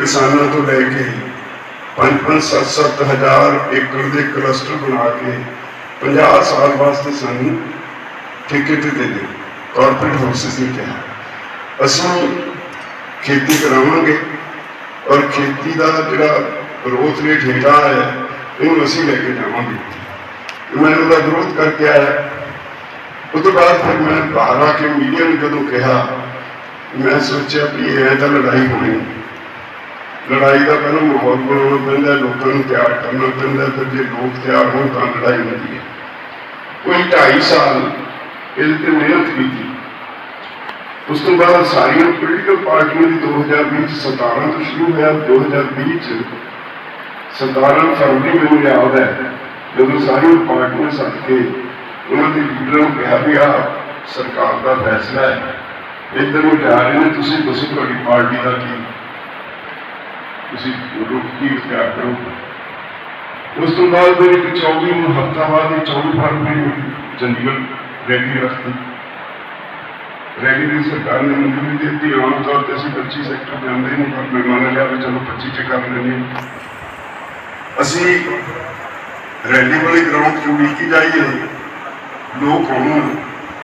ਕਿਸਾਨਾਂ ਤੋਂ ਲੈ ਕੇ 5-5 7-7 ਹਜ਼ਾਰ ਏਕੜ ਦੇ ਕਲਸਟਰ ਬਣਾ ਕੇ 50 ਸਾਲ ਵਾਸਤੇ ਸਾਨੂੰ ਠੇਕੇ ਤੇ ਦੇ ਦੇ ਕਾਰਪੋਰੇਟ ਹਾਊਸਸ ਨੇ ਕਿਹਾ। ਅਸੀਂ ਖੇਤੀ ਕਰਾਵਾਂਗੇ ਔਰ ਖੇਤੀ ਦਾ ਜਿਹੜਾ ਗਰੋਥ ਰੇਟ ਹੇਠਾਂ ਹੈ ਇਹਨੂੰ ਅਸੀਂ ਲੈ ਕੇ ਜਾਵਾਂਗੇ। ਮੈਂ ਉਹਦਾ ਵਿਰੋਧ ਕਰਕੇ ਆਇਆ। ਉਸ ਤੋਂ ਬਾਅਦ ਫਿਰ ਮੈਂ ਬਾਹਰ ਆ ਕੇ ਮੀਡੀਆ ਨੂੰ ਜਦੋਂ ਕਿਹਾ, ਮੈਂ ਸੋਚਿਆ ਵੀ ਇਹ ਤਾਂ ਲੜਾਈ ਹੋਣੀ। ਲੜਾਈ ਦਾ ਪਹਿਲਾਂ ਮਾਹੌਲ ਬਣਾਉਣਾ ਪੈਂਦਾ ਹੈ, ਲੋਕਾਂ ਨੂੰ ਤਿਆਰ ਕਰਨਾ ਪੈਂਦਾ ਹੈ, ਫਿਰ ਜੇ ਲੋਕ ਤਿਆਰ ਹੋਣ ਤਾਂ ਲੜਾਈ ਹੁੰਦੀ ਹੈ ਕੋਈ 2.5 ਸਾਲ ਇਹਦੇ ਤੇ ਮਿਹਨਤ ਕੀਤੀ ਉਸ ਤੋਂ ਬਾਅਦ ਸਾਰੀਆਂ ਪੋਲੀਟੀਕਲ ਪਾਰਟੀਆਂ ਦੀ 2020 ਚ 17 ਤੋਂ ਸ਼ੁਰੂ ਹੋਇਆ 2020 ਚ 17 ਫਰਵਰੀ ਮੈਨੂੰ ਯਾਦ ਹੈ ਜਦੋਂ ਸਾਰੀਆਂ ਪਾਰਟੀਆਂ ਸੱਦ ਕੇ ਉਹਨਾਂ ਦੇ ਲੀਡਰਾਂ ਨੂੰ ਕਿਹਾ ਵੀ ਆ ਸਰਕਾਰ ਦਾ ਫੈਸਲਾ ਹੈ ਇੱਧਰ ਨੂੰ ਜਾ ਰਹੇ ਨੇ ਤੁਸੀਂ ਦੱਸੋ ਤੁਹਾਡੀ ਪਾਰਟੀ ਦਾ ਕੀ ਤੁਸੀਂ ਰੁਕ ਕੀ ਇਖਤਿਆਰ ਕਰੋ ਉਸ ਤੋਂ ਬਾਅਦ ਫਿਰ ਇੱਕ 24 ਨੂੰ ਹਫਤਾ ਬਾਅਦ ਇਹ 24 ਫਰਵਰੀ ਨੂੰ ਚੰਡੀਗੜ੍ਹ ਰੈਲੀ ਰੱਖਤੀ ਰੈਲੀ ਦੀ ਸਰਕਾਰ ਨੇ ਮਨਜ਼ੂਰੀ ਦੇ ਦਿੱਤੀ ਆਮ ਤੌਰ ਤੇ ਅਸੀਂ 25 ਸੈਕਟਰ ਜਾਂਦੇ ਨਹੀਂ ਪਰ ਮੈਂ ਮੰਨ ਲਿਆ ਵੀ ਚਲੋ 25 ਚ ਕਰ ਲੈਂਦੇ ਹਾਂ ਅਸੀਂ ਰੈਲੀ ਵਾਲੇ ਗਰਾਊਂਡ 'ਚ ਉਡੀਕੀ ਜਾਈਏ ਲੋਕ ਆਉਣ